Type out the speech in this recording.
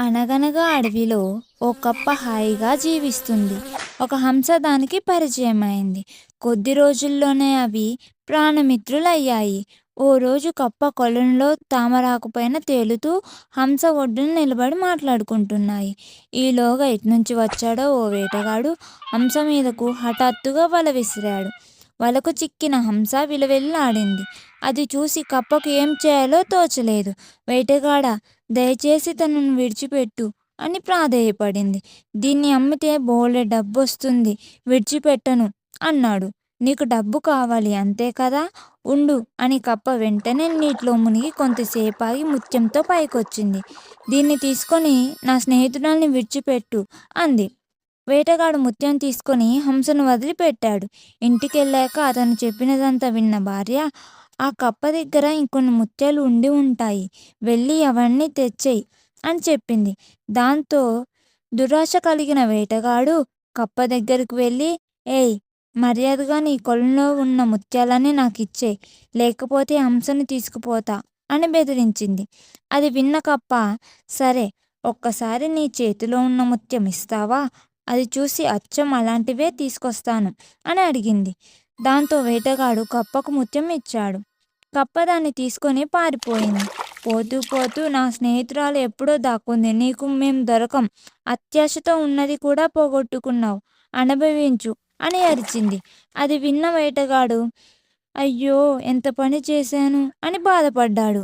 అనగనగా అడవిలో ఓ కప్ప హాయిగా జీవిస్తుంది. ఒక హంస దానికి పరిచయం అయింది కొద్ది రోజుల్లోనే అవి ప్రాణమిత్రులయ్యాయి. ఓ రోజు కప్ప కొలంలో తామరాకుపైన తేలుతూ హంస ఒడ్డున నిలబడి మాట్లాడుకుంటున్నాయి. ఈలోగా ఇట్నుంచి వచ్చాడో ఓ వేటగాడు హంస మీదకు హఠాత్తుగా వల విసిరాడు. వలకు చిక్కిన హంస విలవిల్లాడింది. అది చూసి కప్పకు ఏం చేయాలో తోచలేదు. వేటగాడ దయచేసి తనను విడిచిపెట్టు అని ప్రాధేయపడింది. దీన్ని అమ్మితే బోలె డబ్బొస్తుంది. విడిచిపెట్టను అన్నాడు. నీకు డబ్బు కావాలి అంతే కదా? ఉండు అని కప్ప వెంటనే నీటిలో మునిగి కొంతసేపు ఆగి ముత్యంతో పైకొచ్చింది. దీన్ని తీసుకొని నా స్నేహితురాల్ని విడిచిపెట్టు అంది. వేటగాడు ముత్యం తీసుకొని హంసను వదిలిపెట్టాడు. ఇంటికెళ్ళాక అతను చెప్పినదంతా విన్న భార్య ఆ కప్ప దగ్గర ఇంకొన్ని ముత్యాలు ఉండి ఉంటాయి. వెళ్ళి అవన్నీ తెచ్చేయి అని చెప్పింది. దాంతో దురాశ కలిగిన వేటగాడు కప్ప దగ్గరికి వెళ్ళి ఏయ్ మర్యాదగా నీ కొలంలో ఉన్న ముత్యాలన్నీ నాకు ఇచ్చే లేకపోతే హంసను తీసుకుపోతా అని బెదిరించింది. అది విన్న కప్ప సరే ఒక్కసారి నీ చేతిలో ఉన్న ముత్యం ఇస్తావా? అది చూసి అచ్చం అలాంటివే తీసుకొస్తాను అని అడిగింది. దాంతో వేటగాడు కప్పకు ముత్యం ఇచ్చాడు. కప్ప దాన్ని తీసుకొని పారిపోయింది. పోతూ పోతూ నా స్నేహితురాలు ఎప్పుడో దాక్కుంది. నీకు మేం దొరకం. అత్యాశతో ఉన్నది కూడా పోగొట్టుకున్నావు. అనుభవించు అని అరిచింది. అది విన్న వేటగాడు అయ్యో ఎంత పని చేశాను అని బాధపడ్డాడు.